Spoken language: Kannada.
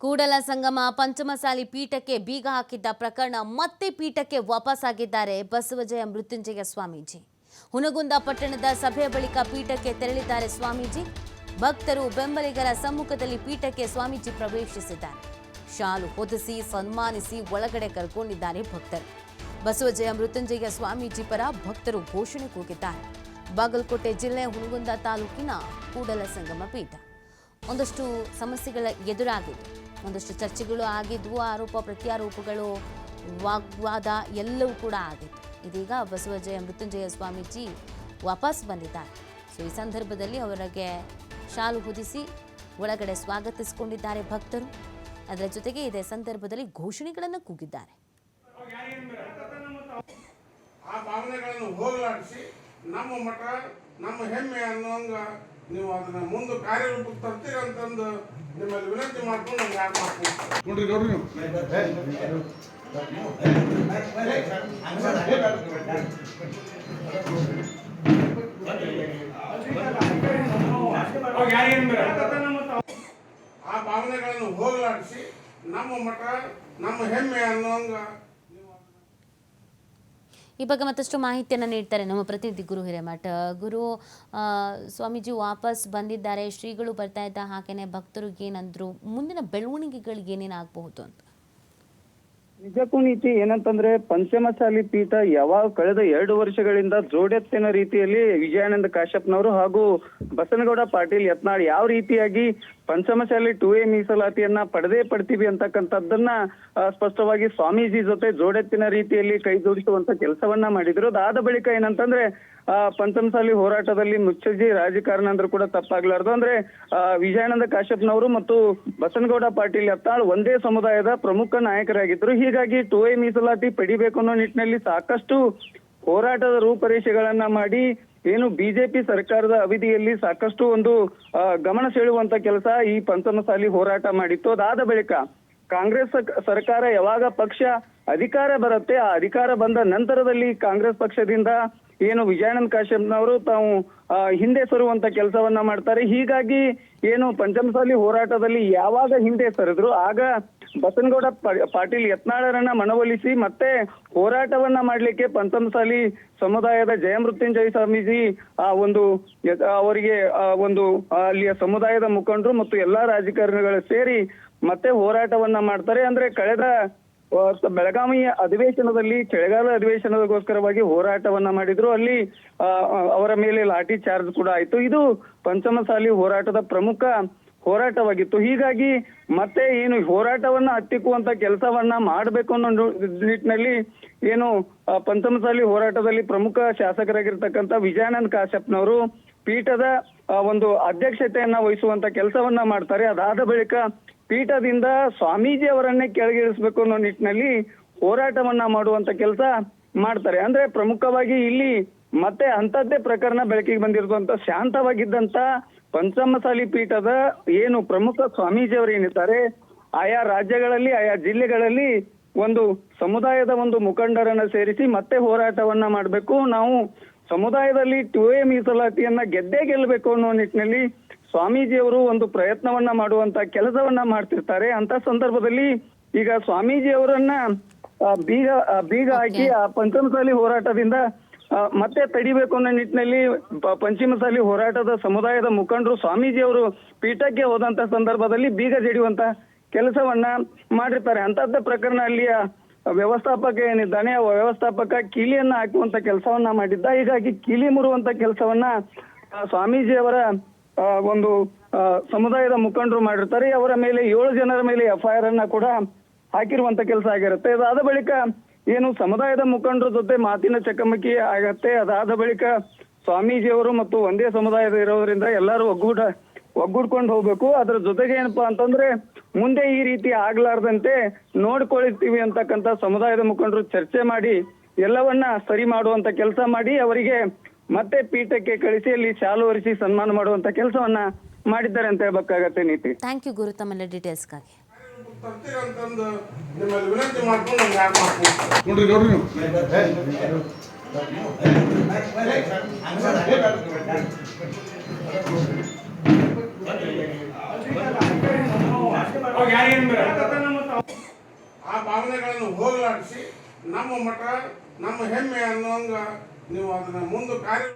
ಕೂಡಲ ಸಂಗಮ ಪಂಚಮಸಾಲಿ ಪೀಠಕ್ಕೆ ಬೀಗ ಹಾಕಿದ್ದ ಪ್ರಕರಣ ಮತ್ತೆ ಪೀಠಕ್ಕೆ ವಾಪಸ್ಸಾಗಿದ್ದಾರೆ ಬಸವಜಯ ಮೃತ್ಯುಂಜಯ ಸ್ವಾಮೀಜಿ. ಹುನಗುಂದ ಪಟ್ಟಣದ ಸಭೆಯ ಬಳಿಕ ಪೀಠಕ್ಕೆ ತೆರಳಿದ್ದಾರೆ ಸ್ವಾಮೀಜಿ. ಭಕ್ತರು ಬೆಂಬಲಿಗರ ಸಮ್ಮುಖದಲ್ಲಿ ಪೀಠಕ್ಕೆ ಸ್ವಾಮೀಜಿ ಪ್ರವೇಶಿಸಿದ್ದಾರೆ. ಶಾಲು ಹೊದಿಸಿ, ಸನ್ಮಾನಿಸಿ, ಒಳಗಡೆ ಕರ್ಕೊಂಡಿದ್ದಾರೆ ಭಕ್ತರು. ಬಸವಜಯ ಮೃತ್ಯುಂಜಯ ಸ್ವಾಮೀಜಿ ಪರ ಭಕ್ತರು ಘೋಷಣೆ ಕೂಗಿದ್ದಾರೆ. ಬಾಗಲಕೋಟೆ ಜಿಲ್ಲೆ ಹುನಗುಂದ ತಾಲೂಕಿನ ಕೂಡಲ ಸಂಗಮ ಪೀಠ. ಒಂದಷ್ಟು ಸಮಸ್ಯೆಗಳ ಎದುರಾಗಿತ್ತು ಒಂದಷ್ಟು ಚರ್ಚೆಗಳು ಆಗಿದ್ವು, ಆರೋಪ ಪ್ರತ್ಯಾರೋಪಗಳು ವಾಗ್ವಾದ ಎಲ್ಲವೂ ಕೂಡ ಆಗಿತ್ತು. ಇದೀಗ ಬಸವಜಯ ಮೃತ್ಯುಂಜಯ ಸ್ವಾಮೀಜಿ ವಾಪಸ್ ಬಂದಿದ್ದಾರೆ. ಸೊ, ಈ ಸಂದರ್ಭದಲ್ಲಿ ಅವರಿಗೆ ಶಾಲು ಹೊದಿಸಿ ಒಳಗಡೆ ಸ್ವಾಗತಿಸಿಕೊಂಡಿದ್ದಾರೆ ಭಕ್ತರು. ಅದರ ಜೊತೆಗೆ ಇದೇ ಸಂದರ್ಭದಲ್ಲಿ ಘೋಷಣೆಗಳನ್ನು ಕೂಗಿದ್ದಾರೆ. ಆ ಭಾವನೆಗಳನ್ನು ಹೋಗಲಾಡಿಸಿ ನಮ್ಮ ಮಠ, ನಮ್ಮ ಹೆಮ್ಮೆ ಅನ್ನೋ ನೀವು ಅದನ್ನ ಮುಂದೆ ಕಾರ್ಯರೂಪಕ್ಕೆ ತರ್ತೀರ ಅಂತಂದು ನಿಮ್ಮಲ್ಲಿ ವಿನಂತಿ ಮಾಡ್ಕೊಂಡು ನಮ್ಗೆ ಯಾರು ಮಾಡ್ಕೊಂಡು ನೋಡ್ರಿ ನೀವು. ಆ ಭಾವನೆಗಳನ್ನು ಹೋಗಲಾಡಿಸಿ ನಮ್ಮ ಮಠ ನಮ್ಮ ಹೆಮ್ಮೆ ಅನ್ನೋಂಗ ಈ ಬಗ್ಗೆ ಮತ್ತಷ್ಟು ಮಾಹಿತಿಯನ್ನು ನೀಡ್ತಾರೆ ನಮ್ಮ ಪ್ರತಿನಿಧಿ ಗುರು ಹಿರೇಮಠ. ಗುರು ಸ್ವಾಮೀಜಿ ವಾಪಸ್ ಬಂದಿದ್ದಾರೆ. ಶ್ರೀಗಳು ಬರ್ತಾ ಇದ್ದ ಹಾಗೇನೆ ಭಕ್ತರಿಗೆ ಏನಂದ್ರು ಮುಂದಿನ ಬೆಳವಣಿಗೆಗಳಿಗೆ ಏನೇನಾಗಬಹುದು ಅಂತ? ನಿಜಕ್ಕೂ ನೀತಿ ಏನಂತಂದ್ರೆ ಪಂಚಮಸಾಲಿ ಪೀಠ ಯಾವಾಗ ಕಳೆದ ಎರಡು ವರ್ಷಗಳಿಂದ ಜೋಡೆತ್ತಿನ ರೀತಿಯಲ್ಲಿ ವಿಜಯಾನಂದ ಕಾಶ್ಯಪ್ನವರು ಹಾಗೂ ಬಸನಗೌಡ ಪಾಟೀಲ್ ಯತ್ನಾಳ್ ಯಾವ ರೀತಿಯಾಗಿ ಪಂಚಮಸಾಲಿ ಟು ಎ ಮೀಸಲಾತಿಯನ್ನ ಪಡೆದೇ ಪಡ್ತೀವಿ ಅಂತಕ್ಕಂಥದ್ದನ್ನ ಸ್ಪಷ್ಟವಾಗಿ ಸ್ವಾಮೀಜಿ ಜೊತೆ ಜೋಡೆತ್ತಿನ ರೀತಿಯಲ್ಲಿ ಕೈ ಜೋಡಿಸುವಂತ ಕೆಲಸವನ್ನ ಮಾಡಿದ್ರು ಅದಾದ ಬಳಿಕ ಏನಂತಂದ್ರೆ, ಆ ಪಂಚಮಸಾಲಿ ಹೋರಾಟದಲ್ಲಿ ಮುಚ್ಚರ್ಜಿ ರಾಜಕಾರಣ ಅಂದ್ರೂ ಕೂಡ ತಪ್ಪಾಗ್ಲಾರ್ದು. ಅಂದ್ರೆ ವಿಜಯಾನಂದ ಕಾಶ್ಯಪ್ನವರು ಮತ್ತು ಬಸನಗೌಡ ಪಾಟೀಲ್ ಯತ್ನಾಳ್ ಒಂದೇ ಸಮುದಾಯದ ಪ್ರಮುಖ ನಾಯಕರಾಗಿದ್ರು ಹೀಗಾಗಿ ಟು ಎ ಮೀಸಲಾತಿ ಪಡಿಬೇಕು ಅನ್ನೋ ನಿಟ್ಟಿನಲ್ಲಿ ಸಾಕಷ್ಟು ಹೋರಾಟದ ರೂಪರೇಷೆಗಳನ್ನ ಮಾಡಿ ಏನು ಬಿಜೆಪಿ ಸರ್ಕಾರದ ಅವಧಿಯಲ್ಲಿ ಸಾಕಷ್ಟು ಒಂದು ಗಮನ ಸೆಳೆಯುವಂತ ಕೆಲಸ ಈ ಪಂಚಮಸಾಲಿ ಹೋರಾಟ ಮಾಡಿತ್ತು. ಅದಾದ ಬಳಿಕ ಕಾಂಗ್ರೆಸ್ ಸರ್ಕಾರ ಯಾವಾಗ ಪಕ್ಷ ಅಧಿಕಾರ ಬರುತ್ತೆ, ಆ ಅಧಿಕಾರ ಬಂದ ನಂತರದಲ್ಲಿ ಕಾಂಗ್ರೆಸ್ ಪಕ್ಷದಿಂದ ಏನು ವಿಜಯಾನಂದ ಕಾಶ್ಯಪ್ನವರು ತಾವು ಹಿಂದೆ ಸರುವಂತ ಕೆಲಸವನ್ನ ಮಾಡ್ತಾರೆ. ಹೀಗಾಗಿ ಏನು ಪಂಚಮಸಾಲಿ ಹೋರಾಟದಲ್ಲಿ ಯಾವಾಗ ಹಿಂದೆ ಸರಿದ್ರು, ಆಗ ಬಸನಗೌಡ ಪಾಟೀಲ್ ಯತ್ನಾಳರನ್ನ ಮನವೊಲಿಸಿ ಮತ್ತೆ ಹೋರಾಟವನ್ನ ಮಾಡ್ಲಿಕ್ಕೆ ಪಂಚಮಸಾಲಿ ಸಮುದಾಯದ ಜಯಮೃತ್ಯುಂಜಯ ಸ್ವಾಮೀಜಿ ಆ ಒಂದು ಅವರಿಗೆ ಆ ಒಂದು ಅಲ್ಲಿಯ ಸಮುದಾಯದ ಮುಖಂಡರು ಮತ್ತು ಎಲ್ಲಾ ರಾಜಕಾರಣಿಗಳು ಸೇರಿ ಮತ್ತೆ ಹೋರಾಟವನ್ನ ಮಾಡ್ತಾರೆ. ಅಂದ್ರೆ ಕಳೆದ ಬೆಳಗಾವಿಯ ಬೆಳಗಾವಿ ಅಧಿವೇಶನದಲ್ಲಿ ಚಳಿಗಾಲ ಅಧಿವೇಶನಗೋಸ್ಕರವಾಗಿ ಹೋರಾಟವನ್ನ ಮಾಡಿದ್ರು. ಅಲ್ಲಿ ಅವರ ಮೇಲೆ ಲಾಠಿ ಚಾರ್ಜ್ ಕೂಡ ಆಯ್ತು. ಇದು ಪಂಚಮಸಾಲಿ ಹೋರಾಟದ ಪ್ರಮುಖ ಹೋರಾಟವಾಗಿತ್ತು. ಹೀಗಾಗಿ ಮತ್ತೆ ಏನು ಹೋರಾಟವನ್ನ ಹತ್ತಿಕ್ಕುವಂತ ಕೆಲಸವನ್ನ ಮಾಡಬೇಕು ಅನ್ನೋ ನಿಟ್ಟಿನಲ್ಲಿ ಏನು ಪಂಚಮಸಾಲಿ ಹೋರಾಟದಲ್ಲಿ ಪ್ರಮುಖ ಶಾಸಕರಾಗಿರ್ತಕ್ಕಂಥ ವಿಜಯಾನಂದ್ ಕಾಶ್ಯಪ್ನವರು ಪೀಠದ ಒಂದು ಅಧ್ಯಕ್ಷತೆಯನ್ನ ವಹಿಸುವಂತ ಕೆಲಸವನ್ನ ಮಾಡ್ತಾರೆ. ಅದಾದ ಬಳಿಕ ಪೀಠದಿಂದ ಸ್ವಾಮೀಜಿ ಅವರನ್ನೇ ಕೆಳಗಿಳಿಸ್ಬೇಕು ಅನ್ನೋ ನಿಟ್ಟಿನಲ್ಲಿ ಹೋರಾಟವನ್ನ ಮಾಡುವಂತ ಕೆಲಸ ಮಾಡ್ತಾರೆ. ಅಂದ್ರೆ ಪ್ರಮುಖವಾಗಿ ಇಲ್ಲಿ ಮತ್ತೆ ಅಂತದ್ದೇ ಪ್ರಕರಣ ಬೆಳಕಿಗೆ ಬಂದಿರುವಂತ ಶಾಂತವಾಗಿದ್ದಂತ ಪಂಚಮಸಾಲಿ ಪೀಠದ ಏನು ಪ್ರಮುಖ ಸ್ವಾಮೀಜಿಯವರು ಏನಿದ್ದಾರೆ ಆಯಾ ರಾಜ್ಯಗಳಲ್ಲಿ ಆಯಾ ಜಿಲ್ಲೆಗಳಲ್ಲಿ ಒಂದು ಸಮುದಾಯದ ಒಂದು ಮುಖಂಡರನ್ನ ಸೇರಿಸಿ ಮತ್ತೆ ಹೋರಾಟವನ್ನ ಮಾಡಬೇಕು. ನಾವು ಸಮುದಾಯದಲ್ಲಿ ಟು ಎ ಮೀಸಲಾತಿಯನ್ನ ಗೆದ್ದೇ ಗೆಲ್ಲಬೇಕು ಅನ್ನೋ ನಿಟ್ಟಿನಲ್ಲಿ ಸ್ವಾಮೀಜಿಯವರು ಒಂದು ಪ್ರಯತ್ನವನ್ನ ಮಾಡುವಂತ ಕೆಲಸವನ್ನ ಮಾಡ್ತಿರ್ತಾರೆ. ಅಂತ ಸಂದರ್ಭದಲ್ಲಿ ಈಗ ಸ್ವಾಮೀಜಿಯವರನ್ನ ಬೀಗ ಬೀಗ ಹಾಕಿ ಆ ಪಂಚಮಸಾಲಿ ಹೋರಾಟದಿಂದ ಮತ್ತೆ ತಡಿಬೇಕು ಅನ್ನೋ ನಿಟ್ಟಿನಲ್ಲಿ ಪಂಚಮಸಾಲಿ ಹೋರಾಟದ ಸಮುದಾಯದ ಮುಖಂಡರು ಸ್ವಾಮೀಜಿ ಅವರು ಪೀಠಕ್ಕೆ ಹೋದಂತ ಸಂದರ್ಭದಲ್ಲಿ ಬೀಗ ಜಡಿಯುವಂತ ಕೆಲಸವನ್ನ ಮಾಡಿರ್ತಾರೆ. ಅಂತದ್ದ ಪ್ರಕರಣ ಅಲ್ಲಿಯ ವ್ಯವಸ್ಥಾಪಕ ಏನಿದ್ದಾನೆ ವ್ಯವಸ್ಥಾಪಕ ಕೀಲಿಯನ್ನ ಹಾಕುವಂತ ಕೆಲಸವನ್ನ ಮಾಡಿದ್ದ. ಹೀಗಾಗಿ ಕೀಲಿ ಮುರುವಂತ ಕೆಲಸವನ್ನ ಸ್ವಾಮೀಜಿಯವರ ಒಂದು ಸಮುದಾಯದ ಮುಖಂಡರು ಮಾಡಿರ್ತಾರೆ. ಅವರ ಮೇಲೆ ಏಳು ಜನರ ಮೇಲೆ ಎಫ್ಐಆರ್ ಅನ್ನ ಕೂಡ ಹಾಕಿರುವಂತ ಕೆಲಸ ಆಗಿರುತ್ತೆ. ಅದಾದ ಬಳಿಕ ಏನು ಸಮುದಾಯದ ಮುಖಂಡರ ಜೊತೆ ಮಾತಿನ ಚಕಮಕಿ ಆಗತ್ತೆ. ಅದಾದ ಬಳಿಕ ಸ್ವಾಮೀಜಿಯವರು ಮತ್ತು ಒಂದೇ ಸಮುದಾಯದ ಇರೋದ್ರಿಂದ ಎಲ್ಲರೂ ಒಗ್ಗೂಡ, ಒಗ್ಗೂಡ್ಕೊಂಡು ಹೋಗ್ಬೇಕು. ಅದ್ರ ಜೊತೆಗೆ ಏನಪ್ಪಾ ಅಂತಂದ್ರೆ ಮುಂದೆ ಈ ರೀತಿ ಆಗ್ಲಾರ್ದಂತೆ ನೋಡ್ಕೊಳ್ತೀವಿ ಅಂತಕ್ಕಂಥ ಸಮುದಾಯದ ಮುಖಂಡರು ಚರ್ಚೆ ಮಾಡಿ, ಎಲ್ಲವನ್ನ ಸರಿ ಮಾಡುವಂತ ಕೆಲಸ ಮಾಡಿ, ಅವರಿಗೆ ಮತ್ತೆ ಪೀಠಕ್ಕೆ ಕಳಿಸಿ, ಅಲ್ಲಿ ಶಾಲು ಒರೆಸಿ ಸನ್ಮಾನ ಮಾಡುವಂತ ಕೆಲಸವನ್ನ ಮಾಡಿದ್ದಾರೆ ಅಂತ ಹೇಳ್ಬೇಕಾಗತ್ತೆ ನೀತಿ. ಥ್ಯಾಂಕ್ ಯು ಗುರು ಡೀಟೇಲ್ಸ್ಗಾಗಿ ತರ್ತೀರ ಅಂತಂದು ನಿಮ್ಮಲ್ಲಿ ವಿನಂತಿ ಮಾಡ್ಕೊಂಡು ನಮ್ಗೆ ಯಾರು ಮಾಡ್ಕೊಂಡು ನೋಡ್ರಿ ಗೌಡ್ರಿ ನೀವು? ಆ ಭಾವನೆಗಳನ್ನು ಹೋಗಲಾಡಿಸಿ ನಮ್ಮ ಮಠ ನಮ್ಮ ಹೆಮ್ಮೆ ಅನ್ನೋಂಗ ನೀವು ಅದನ್ನ ಮುಂದೆ ಕಾರ್ಯ